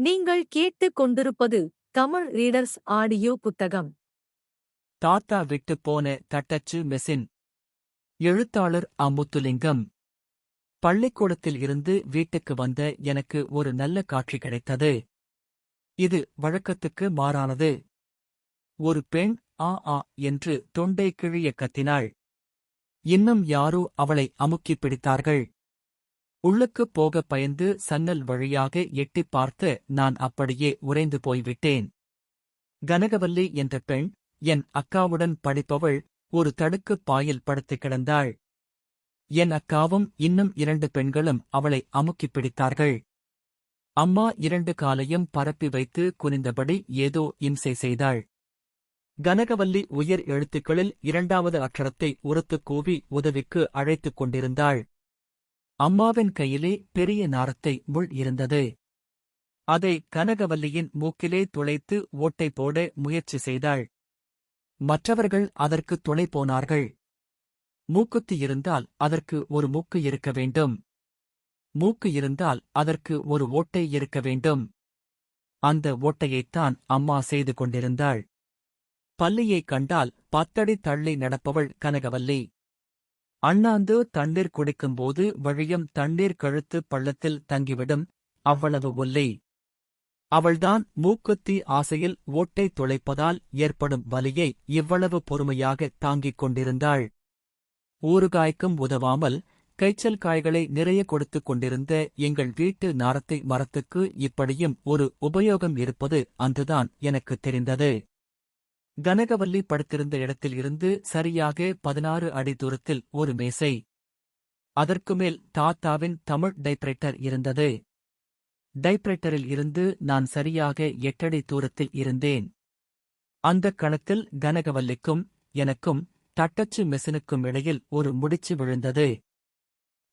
நீங்கள் கேட்டுக் கொண்டிருப்பது தமிழ் ரீடர்ஸ் ஆடியோ புத்தகம். தாத்தா விட்டுப் போன தட்டச்சு மெசின். எழுத்தாளர் அமுத்துலிங்கம். பள்ளிக்கூடத்தில் இருந்து வீட்டுக்கு வந்த எனக்கு ஒரு நல்ல காட்சி கிடைத்தது. இது வழக்கத்துக்கு மாறானது. ஒரு பெண் ஆ ஆ என்று தொண்டை கிழிய கத்தினாள். இன்னும் யாரோ அவளை அமுக்கிப் பிடித்தார்கள். உள்ளுக்குப் போக பயந்து சன்னல் வழியாக எட்டிப் பார்த்து நான் அப்படியே உறைந்து போய்விட்டேன். கனகவல்லி என்ற பெண் என் அக்காவுடன் படிப்பவள் ஒரு தடுக்குப் பாயில் படுத்துக் கிடந்தாள். என் அக்காவும் இன்னும் இரண்டு பெண்களும் அவளை அமுக்கிப் பிடித்தார்கள். அம்மா இரண்டு காலையும் பரப்பி வைத்து குனிந்தபடி ஏதோ இம்சை செய்தாள். கனகவல்லி உயர் எழுத்துக்களில் இரண்டாவது அக்ஷரத்தை உரத்துக் கூவி உதவிக்கு அழைத்துக் கொண்டிருந்தாள். அம்மாவின் கையிலே பெரிய நாரத்தை முள் இருந்தது. அதை கனகவல்லியின் மூக்கிலே துளைத்து ஓட்டை போட முயற்சி செய்தாள். மற்றவர்கள் அதற்கு துணை போனார்கள். மூக்குத்தி இருந்தால் அதற்கு ஒரு மூக்கு இருக்க வேண்டும். மூக்கு இருந்தால் அதற்கு ஒரு ஓட்டை இருக்க வேண்டும். அந்த ஓட்டையைத்தான் அம்மா செய்து கொண்டிருந்தாள். பல்லியைக் கண்டால் பத்தடி தள்ளி நடப்பவள் கனகவல்லி. அண்ணாந்து தண்ணீர் குடிக்கும்போது வழியும் தண்ணீர் கழுத்து பள்ளத்தில் தங்கிவிடும். அவ்வளவு ஒல்லை. அவள்தான் மூக்குத்தி ஆசையில் ஓட்டை துளைப்பதால் ஏற்படும் வலியை இவ்வளவு பொறுமையாக தாங்கிக் கொண்டிருந்தாள். ஊறுகாய்க்கும் உதவாமல் கைச்சல் காய்களை நிறைய கொடுத்துக் கொண்டிருந்த எங்கள் வீட்டு நாரத்தை மரத்துக்கு இப்படியும் ஒரு உபயோகம் இருப்பது அன்றுதான் எனக்குத் தெரிந்தது. கனகவல்லி படுத்திருந்த இடத்தில் இருந்து சரியாக பதினாறு அடி தூரத்தில் ஒரு மேசை. அதற்கு மேல் தாத்தாவின் தமிழ் டைப்ரைட்டர் இருந்தது. டைப்ரைட்டரில் இருந்து நான் சரியாக எட்டடி தூரத்தில் இருந்தேன். அந்தக் கணத்தில் கனகவல்லிக்கும் எனக்கும் தட்டச்சு மெசினுக்கும் இடையில் ஒரு முடிச்சு விழுந்தது.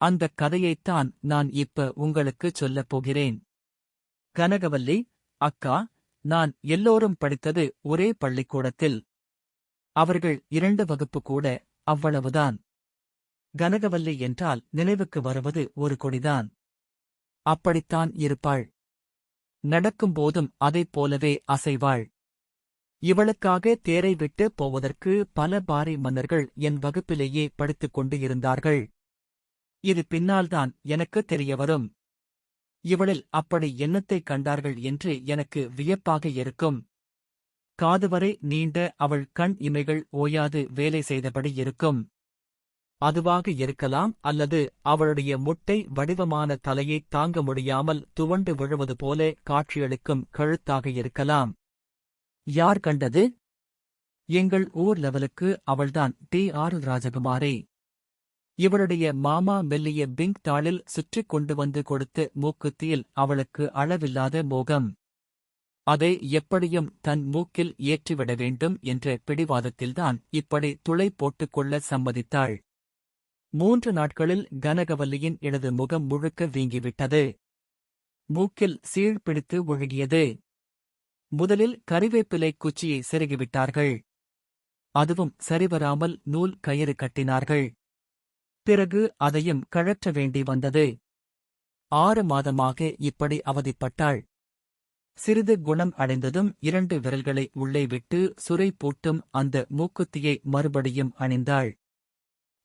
அந்தக் கதையைத்தான் நான் இப்ப உங்களுக்குச் சொல்லப் போகிறேன். கனகவல்லி அக்கா நான் எல்லோரும் படித்தது ஒரே பள்ளிக்கூடத்தில். அவர்கள் இரண்டு வகுப்பு கூட அவ்வளவுதான். கனகவல்லி என்றால் நினைவுக்கு வருவது ஒரு கொடிதான். அப்படித்தான் இருப்பாள். நடக்கும்போதும் அதைப் போலவே அசைவாள். இவளுக்காக தேரை விட்டு போவதற்கு பல பாரி மன்னர்கள் என் வகுப்பிலேயே படித்துக் கொண்டு இருந்தார்கள். இது பின்னால்தான் எனக்கு தெரியவரும். இவளில் அப்படி எண்ணத்தைக் கண்டார்கள் என்று எனக்கு வியப்பாக இருக்கும். காதுவரை நீண்ட அவள் கண் இமைகள் ஓயாது வேலை செய்தபடி இருக்கும். அதுவாக இருக்கலாம் அல்லது அவளுடைய முட்டை வடிவமான தலையை தாங்க முடியாமல் துவண்டு விழுவது போல காட்சியளிக்கும் கழுத்தாக இருக்கலாம். யார் கண்டது? எங்கள் ஊர் லெவலுக்கு அவள்தான் டி. ஆர். ராஜகுமாரி. இவளுடைய மாமா மெல்லிய பிங்க் தாளில் சுற்றிக் கொண்டு வந்து கொடுத்து மூக்குத்தியில் அவளுக்கு அளவில்லாத மோகம். அதை எப்படியும் தன் மூக்கில் ஏற்றிவிட வேண்டும் என்ற பிடிவாதத்தில்தான் இப்படி துளை போட்டுக்கொள்ள சம்மதித்தாள். மூன்று நாட்களில் கனகவல்லியின் இடது முகம் முழுக்க வீங்கிவிட்டது. மூக்கில் சீழ் பிடித்து ஒழுகியது. முதலில் கறிவேப்பிலை குச்சியை செருகிவிட்டார்கள். அதுவும் சரிவராமல் நூல் கயிறு கட்டினார்கள். பிறகு அதையும் கழற்ற வேண்டி வந்தது. ஆறு மாதமாக இப்படி அவதிப்பட்டாள். சிறிது குணம் அடைந்ததும் இரண்டு விரல்களை உள்ளே விட்டு சுரை பூட்டும் அந்த மூக்குத்தியை மறுபடியும் அணிந்தாள்.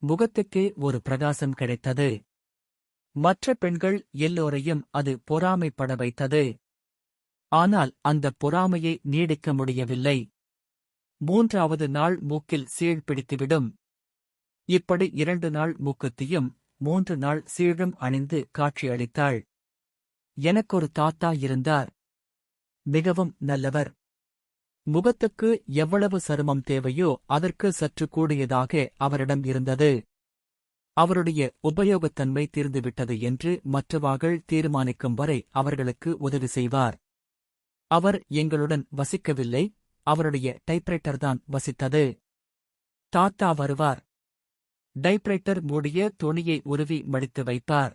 முகத்துக்கே ஒரு பிரகாசம் கிடைத்தது. மற்ற பெண்கள் எல்லோரையும் அது பொறாமைப்பட வைத்தது. ஆனால் அந்த பொறாமையை நீடிக்க முடியவில்லை. மூன்றாவது நாள் மூக்கில் சீழ் பிடித்துவிடும் இப்படி இரண்டு நாள் மூக்குத்தியும் மூன்று நாள் சீழும் அணிந்து காட்சியளித்தாள். எனக்கொரு தாத்தா இருந்தார். மிகவும் நல்லவர். முகத்துக்கு எவ்வளவு சருமம் தேவையோ அதற்கு சற்று கூடியதாக அவரிடம் இருந்தது. அவருடைய உபயோகத்தன்மை தீர்ந்துவிட்டது என்று மற்றவாகள் தீர்மானிக்கும் வரை அவர்களுக்கு உதவி செய்வார். அவர் எங்களுடன் வசிக்கவில்லை. அவருடைய டைப்ரைட்டர்தான் வசித்தது. தாத்தா வருவார். டைப்ரைட்டர் மூடிய துணியை உருவி மடித்து வைப்பார்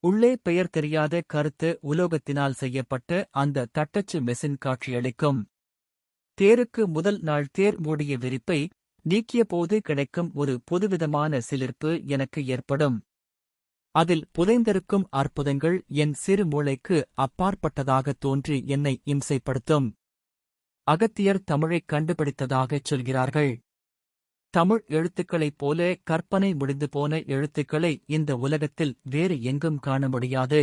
உள்ளே பெயர் தெரியாத கருத்து உலோகத்தினால் செய்யப்பட்ட அந்த தட்டச்சு மெஷின் காட்சியளிக்கும். தேருக்கு முதல் நாள் தேர் மூடிய விரிப்பை நீக்கிய போது கிடைக்கும் ஒரு புதுவிதமான சிலிர்ப்பு எனக்கு ஏற்படும். அதில் புதைந்திருக்கும் அற்புதங்கள் என் சிறு மூளைக்கு அப்பாற்பட்டதாக தோன்றி என்னை இம்சைப்படுத்தும். அகத்தியர் தமிழைக் கண்டுபிடித்ததாகச் சொல்கிறார்கள். தமிழ் எழுத்துக்களைப் போல கற்பனை முடிந்து போன எழுத்துக்களை இந்த உலகத்தில் வேறு எங்கும் காண முடியாது.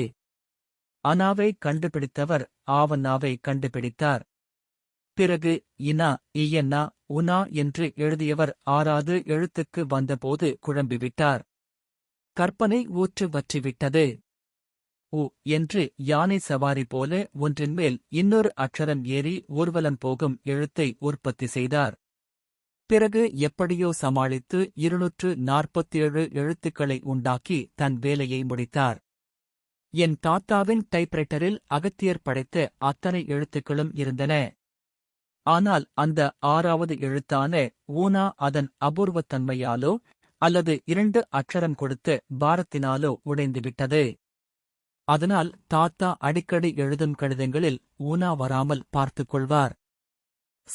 அனாவை கண்டுபிடித்தவர் ஆவன்னாவை கண்டுபிடித்தார். பிறகு இனா இயன்னா உனா என்று எழுதியவர் ஆறாவது எழுத்துக்கு வந்தபோது குழம்பிவிட்டார். கற்பனை ஊற்று வற்றிவிட்டது. உ என்று யானை சவாரி போல ஒன்றின் மேல் இன்னொரு அக்ஷரம் ஏறி ஊர்வலம் போகும் எழுத்தை உற்பத்தி செய்தார். பிறகு எப்படியோ சமாளித்து இருநூற்று நாற்பத்தேழு எழுத்துக்களை உண்டாக்கி தன் வேலையை முடித்தார். என் தாத்தாவின் டைப்ரைட்டரில் அகத்தியர் படைத்த அத்தனை எழுத்துக்களும் இருந்தன. ஆனால் அந்த ஆறாவது எழுத்தான ஊனா அதன் அபூர்வத்தன்மையாலோ அல்லது இரண்டு அக்ஷரம் கொடுத்த பாரத்தினாலோ உடைந்துவிட்டது. அதனால் தாத்தா அடிக்கடி எழுதும் கடிதங்களில் ஊனா வராமல் பார்த்துக் கொள்வார்.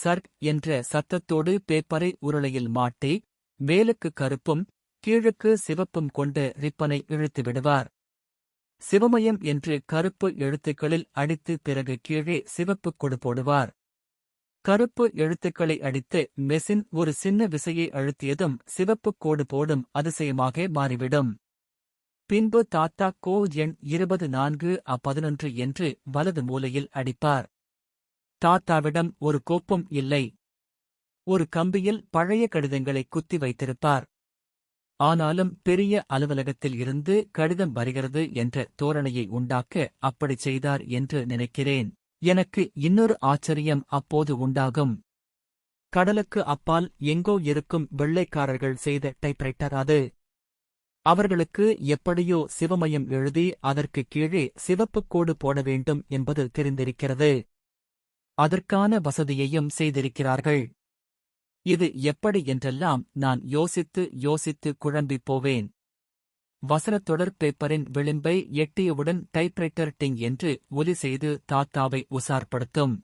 சர்க் என்ற சத்தத்தோடு பேப்பரை உருளையில் மாட்டி மேலுக்கு கருப்பும் கீழுக்கு சிவப்பும் கொண்டு ரிப்பனை இழுத்து விடுவார். சிவமயம் என்று கருப்பு எழுத்துக்களில் அடித்து பிறகு கீழே சிவப்பு கொடு போடுவார். கருப்பு எழுத்துக்களை அடித்து மெசின் ஒரு சின்ன விசையை அழுத்தியதும் சிவப்புக் கோடு போடும் அதிசயமாக மாறிவிடும். பின்பு தாத்தா கோ எண் இருபது நான்கு அப்பதினொன்று பதினொன்று என்று வலது மூலையில் அடிப்பார். தாத்தாவிடம் ஒரு கோப்பும் இல்லை. ஒரு கம்பியில் பழைய கடிதங்களை குத்தி வைத்திருப்பார். ஆனாலும் பெரிய அலுவலகத்தில் இருந்து கடிதம் வருகிறது என்ற தோரணையை உண்டாக்க அப்படிச் செய்தார் என்று நினைக்கிறேன். எனக்கு இன்னொரு ஆச்சரியம் அப்போது உண்டாகும். கடலுக்கு அப்பால் எங்கோ இருக்கும் வெள்ளைக்காரர்கள் செய்த டைப்ரைட்டர் அது. அவர்களுக்கு எப்படியோ சிவமயம் எழுதி அதற்கு கீழே சிவப்புக் கோடு போட வேண்டும் என்பது தெரிந்திருக்கிறது. அதற்கான வசதியையும் செய்திருக்கிறார்கள். இது எப்படி என்றெல்லாம் நான் யோசித்து யோசித்து குழம்பிப் போவேன். வசனத்தொடர் பேப்பரின் விளிம்பை எட்டியவுடன் டைப்ரைட்டர் டிங் என்று ஒலி செய்து தாத்தாவை உசார்படுத்தும்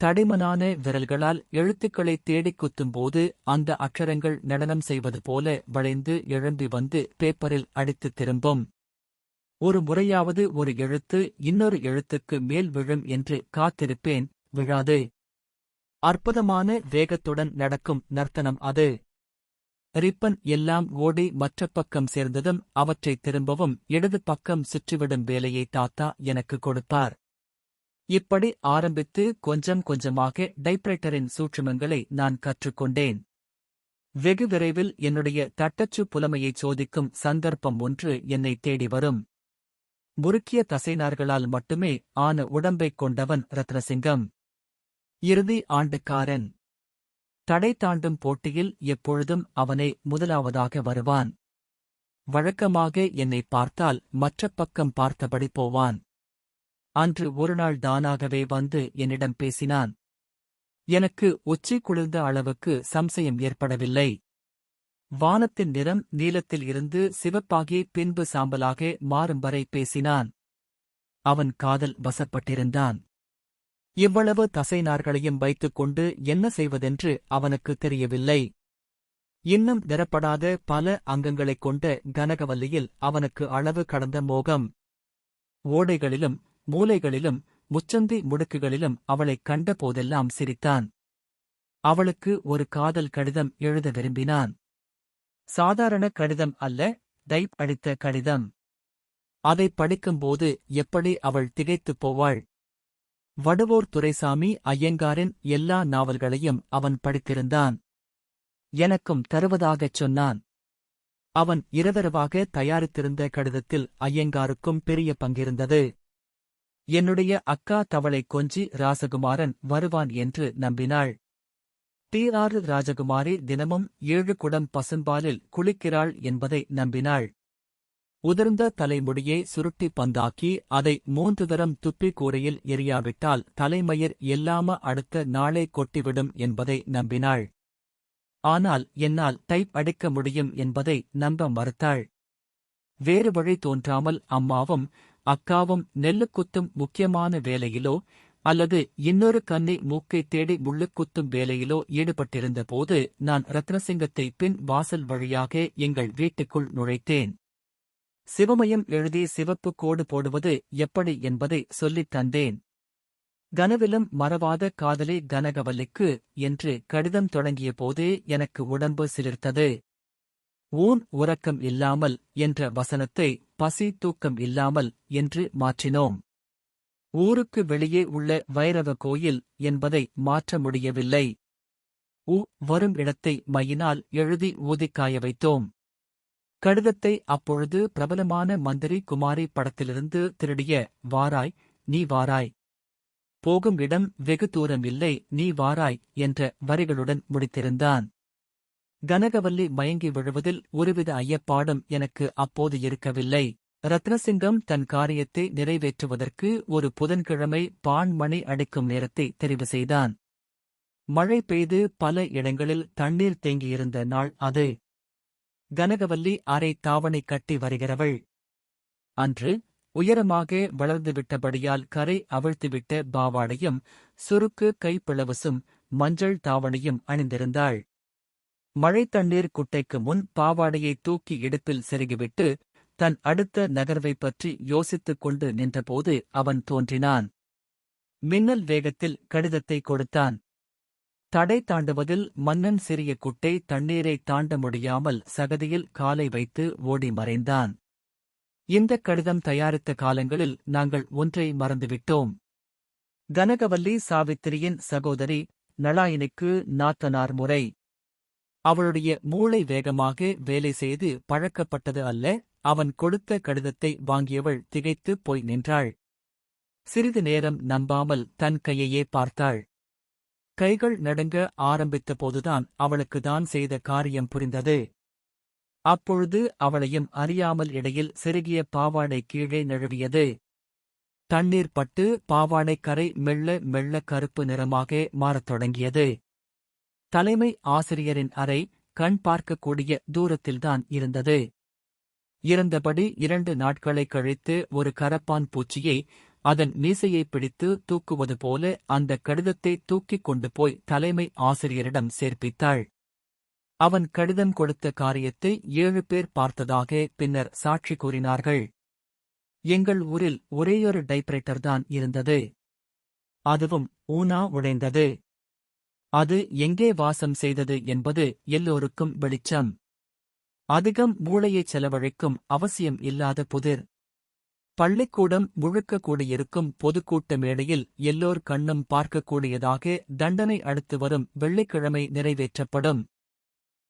தடிமனான விரல்களால் எழுத்துக்களை தேடிக் குத்தும்போது அந்த அக்ஷரங்கள் நடனம் செய்வது போல வளைந்து எழும்பி வந்து பேப்பரில் அடித்துத் திரும்பும். ஒரு முறையாவது ஒரு எழுத்து இன்னொரு எழுத்துக்கு மேல் விழும் என்று காத்திருப்பேன் விழாது. அற்புதமான வேகத்துடன் நடக்கும் நர்த்தனம் அது. ரிப்பன் எல்லாம் ஓடி மற்ற பக்கம் சேர்ந்ததும் அவற்றைத் திரும்பவும் இடது பக்கம் சுற்றிவிடும் வேலையை தாத்தா எனக்கு கொடுப்பார். இப்படி ஆரம்பித்து கொஞ்சம் கொஞ்சமாக டைப்ரைட்டரின் சூற்றுமங்களை நான் கற்றுக்கொண்டேன். வெகு விரைவில் என்னுடைய தட்டச்சு புலமையைச் சோதிக்கும் சந்தர்ப்பம் ஒன்று என்னை தேடி வரும். முறுக்கிய தசைனார்களால் மட்டுமே ஆன உடம்பைக் கொண்டவன் ரத்னசிங்கம். இறுதி ஆண்டுக்காரன். தடை தாண்டும் போட்டியில் எப்பொழுதும் அவனை முதலாவதாக வருவான். வழக்கமாக என்னை பார்த்தால் மற்ற பக்கம் பார்த்தபடி போவான். அன்று ஒருநாள் தானாகவே வந்து என்னிடம் பேசினான். எனக்கு உச்சி குளிர்ந்த அளவுக்கு சம்சயம் ஏற்படவில்லை. வானத்தின் நிறம் நீலத்தில் இருந்து சிவப்பாகி பின்பு சாம்பலாக மாறும் வரை பேசினான். அவன் காதல் வசப்பட்டிருந்தான். இவ்வளவு தசைநார்களையும் வைத்துக் கொண்டு என்ன செய்வதென்று அவனுக்கு தெரியவில்லை. இன்னும் நிரப்படாத பல அங்கங்களைக் கொண்ட கனகவல்லியில் அவனுக்கு அளவு கடந்த மோகம். ஓடைகளிலும் மூலைகளிலும் முச்சந்தி முடுக்குகளிலும் அவளைக் கண்ட போதெல்லாம் சிரித்தான். அவளுக்கு ஒரு காதல் கடிதம் எழுத விரும்பினான். சாதாரண கடிதம் அல்ல டைப் அடித்த கடிதம் அதைப் படிக்கும்போது எப்படி அவள் திகைத்துப் போவாள்? வடுவோர் துரைசாமி ஐயங்காரின் எல்லா நாவல்களையும் அவன் படித்திருந்தான். எனக்கும் தருவதாகச் சொன்னான். அவன் இரவரவாக தயாரித்திருந்த கடிதத்தில் ஐயங்காருக்கும் பெரிய பங்கிருந்தது. என்னுடைய அக்கா தவளை கொஞ்சி ராசகுமாரன் வருவான் என்று நம்பினாள். டி ஆறு ராஜகுமாரி தினமும் ஏழு குடம் பசும்பாலில் குளிக்கிறாள் என்பதை நம்பினாள். உதிர்ந்த தலைமுடியை சுருட்டி பந்தாக்கி அதை மூன்று தரம் துப்பி கூரையில் எரியாவிட்டால் தலைமயிர் எல்லாம அடுத்த நாளே கொட்டிவிடும் என்பதை நம்பினாள். ஆனால் என்னால் டைப் அடிக்க முடியும் என்பதை நம்ப மறுத்தாள். வேறு வழி தோன்றாமல் அம்மாவும் அக்காவும் நெல்லுக்குத்தும் முக்கியமான வேலையிலோ அல்லது இன்னொரு கன்னி மூக்கை தேடி முள்ளுக்குத்தும் வேலையிலோ ஈடுபட்டிருந்த போது நான் ரத்னசிங்கத்தை பின் வாசல் வழியாக எங்கள் வீட்டுக்குள் நுழைத்தேன். சிவமயம் எழுதி சிவப்பு கோடு போடுவது எப்படி என்பதை சொல்லித் தந்தேன். கனவிலும் மறவாத காதலி கனகவல்லிக்கு என்று கடிதம் தொடங்கிய போதே எனக்கு உடம்பு சிலிர்த்தது. ஊன் உறக்கம் இல்லாமல் என்ற வசனத்தை பசி தூக்கம் இல்லாமல் என்று மாற்றினோம். ஊருக்கு வெளியே உள்ள வைரவ கோயில் என்பதை மாற்ற முடியவில்லை. உ வரும் இடத்தை மையினால் எழுதி ஊதிக்காய வைத்தோம். கடிதத்தை அப்பொழுது பிரபலமான மந்திரி குமாரி படத்திலிருந்து திருடிய வாராய் நீ வாராய். போகும் இடம் வெகு தூரம் இல்லை நீ வாராய் என்ற வரிகளுடன் முடித்திருந்தான். கனகவல்லி மயங்கி விழுவதில் ஒருவித ஐயப்பாடும் எனக்கு அப்போது இருக்கவில்லை. ரத்னசிங்கம் தன் காரியத்தை நிறைவேற்றுவதற்கு ஒரு புதன்கிழமை பான்மணி அடிக்கும் நேரத்தை தெரிவு செய்தான். மழை பெய்து பல இடங்களில் தண்ணீர் தேங்கியிருந்த நாள் அது. கனகவல்லி அரை தாவணை கட்டி வருகிறவள். அன்று உயரமாக வளர்ந்துவிட்டபடியால் கரை அவிழ்த்துவிட்ட பாவாடையும் சுருக்கு கைப்பிளவசும் மஞ்சள் தாவணியும் அணிந்திருந்தாள். மழைத் தண்ணீர் குட்டைக்கு முன் பாவாடையை தூக்கி இடுப்பில் செருகிவிட்டு தன் அடுத்த நகர்வைப் பற்றி யோசித்துக் கொண்டு நின்றபோது அவன் தோன்றினான். மின்னல் வேகத்தில் கடிதத்தை கொடுத்தான். தடை தாண்டுவதில் மன்னன் சிறிய குட்டை தண்ணீரை தாண்ட முடியாமல் சகதியில் காலை வைத்து ஓடி மறைந்தான். இந்தக் கடிதம் தயாரித்த காலங்களில் நாங்கள் ஒன்றை மறந்துவிட்டோம். கனகவல்லி சாவித்திரியின் சகோதரி நளாயினிக்கு நாத்தனார் முறை. அவளுடைய மூளை வேகமாக வேலை செய்து பழக்கப்பட்டது அல்ல அவன் கொடுத்த கடிதத்தை வாங்கியவள் திகைத்துப் போய் நின்றாள். சிறிது நேரம் நம்பாமல் தன் கையையே பார்த்தாள். கைகள் நடுங்க ஆரம்பித்த போதுதான் தான் செய்த காரியம் புரிந்தது. அப்பொழுது அவளையும் அறியாமல் இடையில் செருகிய பாவாடை கீழே நழுவியது. தண்ணீர் பட்டு பாவாடை கரை மெல்ல மெல்ல கருப்பு நிறமாக மாறத் தொடங்கியது. தலைமை ஆசிரியரின் அறை கண் பார்க்கக்கூடிய தூரத்தில்தான் இருந்தது. இருந்தபடி இரண்டு நாட்களைக் கழித்து ஒரு கரப்பான் பூச்சியை அதன் மீசையை பிடித்து தூக்குவது போல அந்த கடிதத்தை தூக்கிக் கொண்டு போய் தலைமை ஆசிரியரிடம் சேர்ப்பித்தாள். அவன் கடிதம் கொடுத்த காரியத்தை ஏழு பேர் பார்த்ததாக பின்னர் சாட்சி கூறினார்கள். எங்கள் ஊரில் ஒரேயொரு டைப்ரைட்டர்தான் இருந்தது. அதுவும் ஊனா உடைந்தது. அது எங்கே வாசம் செய்தது என்பது எல்லோருக்கும் வெளிச்சம். அதிகம் மூளையைச் செலவழிக்கும் அவசியம் இல்லாத புதிர். பள்ளிக்கூடம் முழுக்க கூடியிருக்கும் பொதுக்கூட்ட மேடையில் எல்லோர் கண்ணும் பார்க்கக்கூடியதாக தண்டனை அடுத்து வரும் வெள்ளிக்கிழமை நிறைவேற்றப்படும்.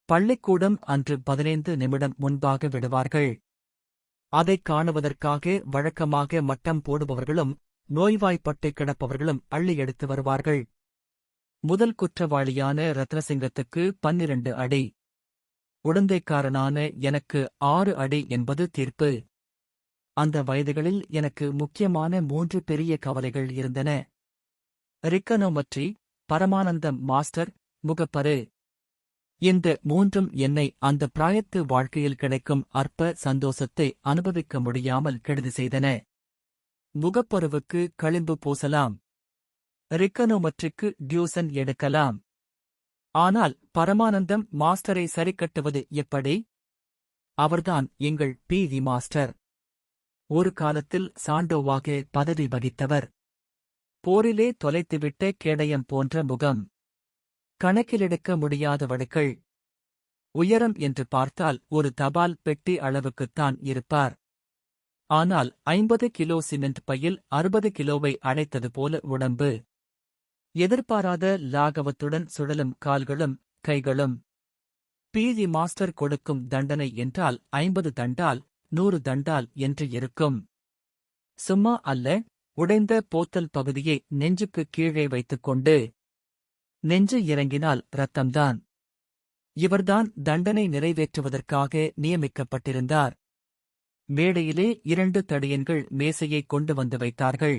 பள்ளிக்கூடம் அன்று பதினைந்து நிமிடம் முன்பாக விடுவார்கள். அதைக் காணுவதற்காக வழக்கமாக மட்டம் போடுபவர்களும் நோய்வாய்ப்பட்டு கிடப்பவர்களும் அள்ளி எடுத்து வருவார்கள். முதல் குற்றவாளியான ரத்னசிங்கத்துக்கு பன்னிரண்டு அடி. உடந்தைக்காரனான எனக்கு ஆறு அடி என்பது தீர்ப்பு. அந்த வயதுகளில் எனக்கு முக்கியமான மூன்று பெரிய கவலைகள் இருந்தன. ரிக்கனோமற்றி பரமானந்தம் மாஸ்டர் முகப்பரு. இந்த மூன்றும் என்னை அந்த பிராயத்து வாழ்க்கையில் கிடைக்கும் அற்ப சந்தோஷத்தை அனுபவிக்க முடியாமல் கெடுதி செய்தன. முகப்பருவுக்கு களிம்பு பூசலாம். ரிக்கனோமற்றிக்கு டியூசன் எடுக்கலாம். ஆனால் பரமானந்தம் மாஸ்டரை சரிக்கட்டுவது எப்படி? அவர்தான் எங்கள் பி வி மாஸ்டர். ஒரு காலத்தில் சாண்டோவாக பதவி வகித்தவர். போரிலே தொலைத்துவிட்ட கேடயம் போன்ற முகம். கணக்கிலெடுக்க முடியாத வடுக்கள் உயரம் என்று பார்த்தால் ஒரு தபால் பெட்டி அளவுக்குத்தான் இருப்பார். ஆனால் ஐம்பது கிலோ சிமெண்ட் பையில் அறுபது கிலோவை அடைத்தது போல உடம்பு. எதிர்பாராத லாகவத்துடன் சுழலும் கால்களும் கைகளும். பீதி மாஸ்டர் கொடுக்கும் தண்டனை என்றால் ஐம்பது தண்டால் நூறு தண்டால் என்று இருக்கும். சும்மா அல்ல உடைந்த போத்தல் பகுதியை நெஞ்சுக்கு கீழே வைத்துக்கொண்டு. நெஞ்சு இறங்கினால் ரத்தம்தான் இவர்தான் தண்டனை நிறைவேற்றுவதற்காக நியமிக்கப்பட்டிருந்தார். மேடையிலே இரண்டு தடியன்கள் மேசையை கொண்டு வந்து வைத்தார்கள்.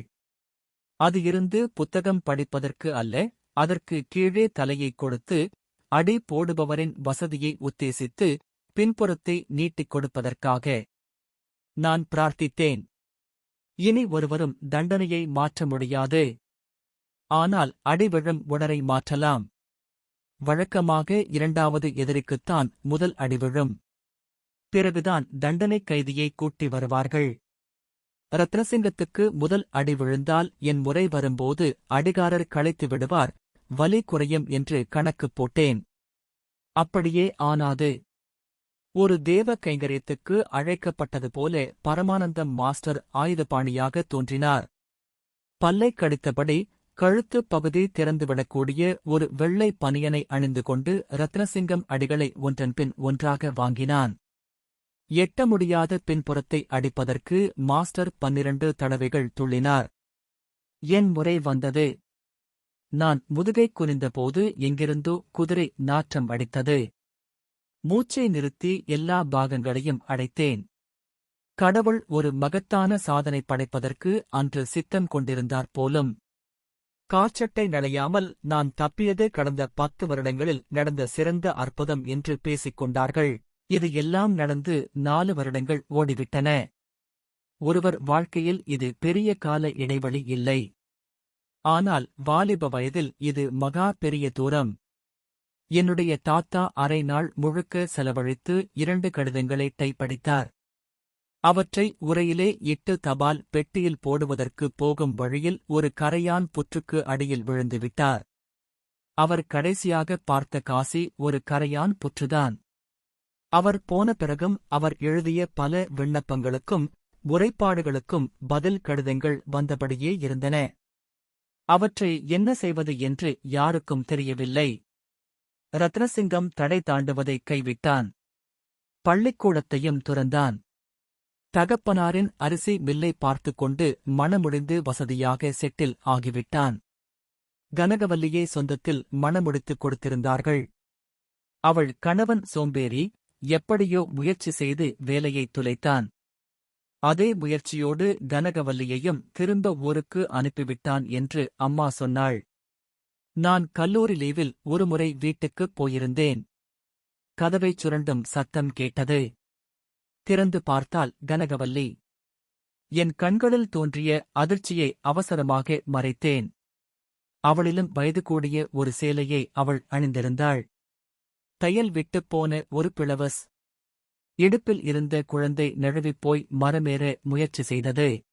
அது இருந்து புத்தகம் படிப்பதற்கு அல்ல அதற்கு கீழே தலையை கொடுத்து அடி போடுபவரின் வசதியை உத்தேசித்து பின்புறத்தை நீட்டிக் கொடுப்பதற்காக. நான் பிரார்த்தித்தேன். இனி ஒருவரும் தண்டனையை மாற்ற முடியாது. ஆனால் அடிவிழும் உணரை மாற்றலாம். வழக்கமாக இரண்டாவது எதிரிக்குத்தான் முதல் அடிவிழும் பிறகுதான் தண்டனை கைதியை கூட்டி வருவார்கள். ரத்னசிங்கத்துக்கு முதல் அடி விழுந்தால் என் முறை வரும்போது அடிகாரர் களைத்து விடுவார் வலி குறையும் என்று கணக்கு போட்டேன். அப்படியே ஆனாது. ஒரு தேவ கைங்கரியத்துக்கு அழைக்கப்பட்டது போல பரமானந்தம் மாஸ்டர் ஆயுதபாணியாக தோன்றினார். பல்லை கடித்தபடி கழுத்து பகுதி திறந்துவிடக்கூடிய ஒரு வெள்ளை பனியனை அணிந்து கொண்டு ரத்னசிங்கம் அடிகளை ஒன்றன்பின் ஒன்றாக வாங்கினான். எட்ட முடியாத பின்புறத்தை அடிப்பதற்கு மாஸ்டர் பன்னிரண்டு தடவைகள் துள்ளினார். என் முறை வந்தது. நான் முதுகை குனிந்தபோது எங்கிருந்தோ குதிரை நாற்றம் அடித்தது. மூச்சை நிறுத்தி எல்லா பாகங்களையும் அடைத்தேன். கடவுள் ஒரு மகத்தான சாதனை படைப்பதற்கு அன்று சித்தம் கொண்டிருந்தார் போலும். காச்சட்டை நனையாமல் நான் தப்பியது கடந்த பத்து வருடங்களில் நடந்த சிறந்த அற்புதம் என்று பேசிக் கொண்டார்கள் இது எல்லாம் நடந்து நாலு வருடங்கள் ஓடிவிட்டன. ஒருவர் வாழ்க்கையில் இது பெரிய கால இடைவெளி இல்லை. ஆனால் வாலிப வயதில் இது மகா பெரிய தூரம். என்னுடைய தாத்தா அரை நாள் முழுக்க செலவழித்து இரண்டு கடிதங்களை டைப்படித்தார் அவற்றை உரையிலே இட்டு தபால் பெட்டியில் போடுவதற்கு போகும் வழியில் ஒரு கரையான் புற்றுக்கு அடியில் விழுந்துவிட்டார். அவர் கடைசியாக பார்த்த காசி ஒரு கரையான் புற்றுதான். அவர் போன பிறகும் அவர் எழுதிய பல விண்ணப்பங்களுக்கும் உரைப்பாடுகளுக்கும் பதில் கடிதங்கள் வந்தபடியே இருந்தன. அவற்றை என்ன செய்வது என்று யாருக்கும் தெரியவில்லை. ரத்னசிங்கம் தடை தாண்டுவதை கைவிட்டான். பள்ளிக்கூடத்தையும் துறந்தான். தகப்பனாரின் அரிசி மில்லை பார்த்துக் கொண்டு மணமுடிந்து வசதியாக செட்டில் ஆகிவிட்டான். கனகவல்லியே சொந்தத்தில் மணமுடித்துக் கொடுத்திருந்தார்கள். அவள் கணவன் சோம்பேறி எப்படியோ முயற்சி செய்து வேலையை துளைத்தான். அதே முயற்சியோடு கனகவல்லியையும் திரும்ப ஊருக்கு அனுப்பிவிட்டான் என்று அம்மா சொன்னாள். நான் கல்லூரி லீவில் ஒருமுறை வீட்டுக்குப் போயிருந்தேன். கதவைச் சுரண்டும் சத்தம் கேட்டது. திறந்து பார்த்தால் கனகவல்லி. என் கண்களில் தோன்றிய அதிர்ச்சியை அவசரமாக மறைத்தேன். அவளிலும் வயது கூடிய ஒரு சேலையை அவள் அணிந்திருந்தாள். தையல் விட்டுப் போன ஒரு பிளவஸ். இடுப்பில் இருந்த குழந்தை நழுவிப்போய் மரமேற முயற்சி செய்தது.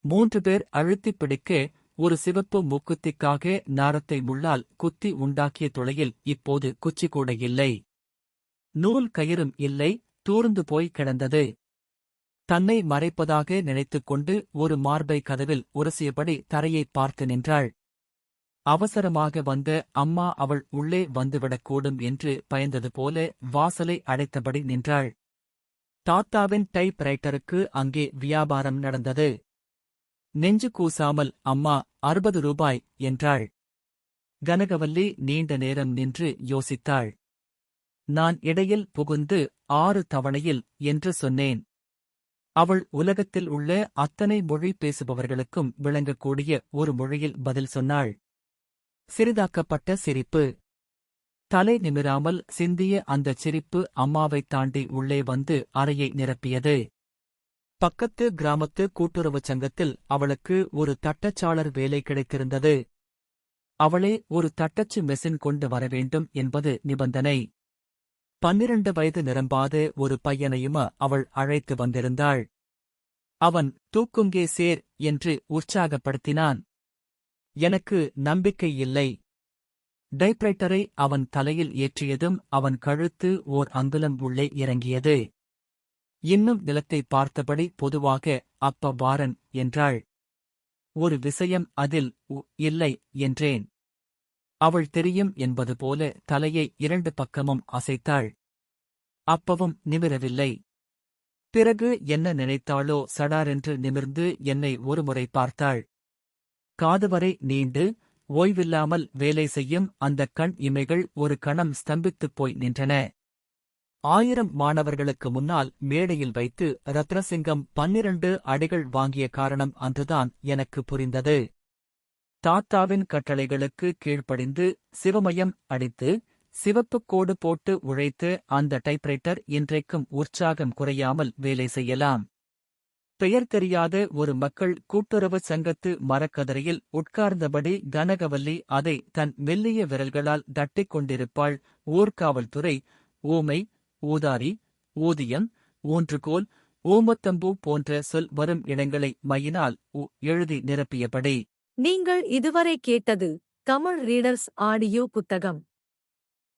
மூன்று பேர் அழுத்திப் பிடிக்க ஒரு சிவப்பு மூக்குத்திக்காக நாரத்தை முள்ளால் குத்தி உண்டாக்கிய துளையில் இப்போது குச்சி கூட இல்லை. நூல் கயிறும் இல்லை தூர்ந்து போய் கிடந்தது. தன்னை மறைப்பதாக நினைத்துக் கொண்டு ஒரு மார்பை கதவில் உரசியபடி தரையைப் பார்த்து நின்றாள். அவசரமாக வந்த அம்மா அவள் உள்ளே வந்துவிடக்கூடும் என்று பயந்தது போல வாசலை அடைத்தபடி நின்றாள். தாத்தாவின் டைப் ரைட்டருக்கு அங்கே வியாபாரம் நடந்தது. நெஞ்சு கூசாமல் அம்மா அறுபது ரூபாய் என்றாள். கனகவல்லி நீண்ட நேரம் நின்று யோசித்தாள். நான் இடையில் புகுந்து ஆறு தவணையில் என்று சொன்னேன். அவள் உலகத்தில் உள்ள அத்தனை மொழி பேசுபவர்களுக்கும் விளங்கக்கூடிய ஒரு மொழியில் பதில் சொன்னாள். சிறிதாக்கப்பட்ட சிரிப்பு. தலை நிமிராமல் சிந்திய அந்தச் சிரிப்பு அம்மாவைத் தாண்டி உள்ளே வந்து அறையை நிரப்பியது. பக்கத்து கிராமத்து கூட்டுறவுச் சங்கத்தில் அவளுக்கு ஒரு தட்டச்சாளர் வேலை கிடைத்திருந்தது. அவளே ஒரு தட்டச்சு மெஷின் கொண்டு வரவேண்டும் என்பது நிபந்தனை. பன்னிரண்டு வயது நிரம்பாத ஒரு பையனையும அவள் அழைத்து வந்திருந்தாள். அவன் தூக்குங்கே சேர் என்று உற்சாகப்படுத்தினான். எனக்கு நம்பிக்கை இல்லை. டைப்ரைட்டரை அவன் தலையில் ஏற்றியதும் அவன் கழுத்து ஓர் அங்குலம் உள்ளே இறங்கியது. இன்னும் நிலத்தை பார்த்தபடி பொதுவாக அப்ப வாரன் என்றாள். ஒரு விஷயம் அதில் உ- இல்லை என்றேன். அவள் தெரியும் என்பது போல தலையை இரண்டு பக்கமும் அசைத்தாள். அப்பவும் நிமிரவில்லை. பிறகு என்ன நினைத்தாளோ சடாரென்று நிமிர்ந்து என்னை ஒருமுறை பார்த்தாள். காதுவரை நீண்டு ஓய்வில்லாமல் வேலை செய்யும் அந்தக் கண் இமைகள் ஒரு கணம் ஸ்தம்பித்துப் போய் நின்றன. ஆயிரம் மாணவர்களுக்கு முன்னால் மேடையில் வைத்து ரத்னசிங்கம் பன்னிரண்டு அடிகள் வாங்கிய காரணம் அன்றுதான் எனக்கு புரிந்தது. தாத்தாவின் கட்டளைகளுக்கு கீழ்ப்படிந்து சிவமயம் அடித்து சிவப்புக் கோடு போட்டு உழைத்து அந்த டைப்ரைட்டர் இன்றைக்கும் உற்சாகம் குறையாமல் வேலை செய்யலாம். பெயர் தெரியாத ஒரு மக்கள் கூட்டுறவு சங்கத்து மரக்கதரையில் உட்கார்ந்தபடி கனகவல்லி அதை தன் மெல்லிய விரல்களால் தட்டிக் கொண்டிருப்பாள். ஊர்காவல்துறை ஊமை ஊதாரி ஊதியம் ஊன்றுகோல் ஊமத்தம்பூ போன்ற சொல் வரும் இடங்களை மையினால் எழுதி நிரப்பியபடி. நீங்கள் இதுவரை கேட்டது தமிழ் ரீடர்ஸ் ஆடியோ புத்தகம்.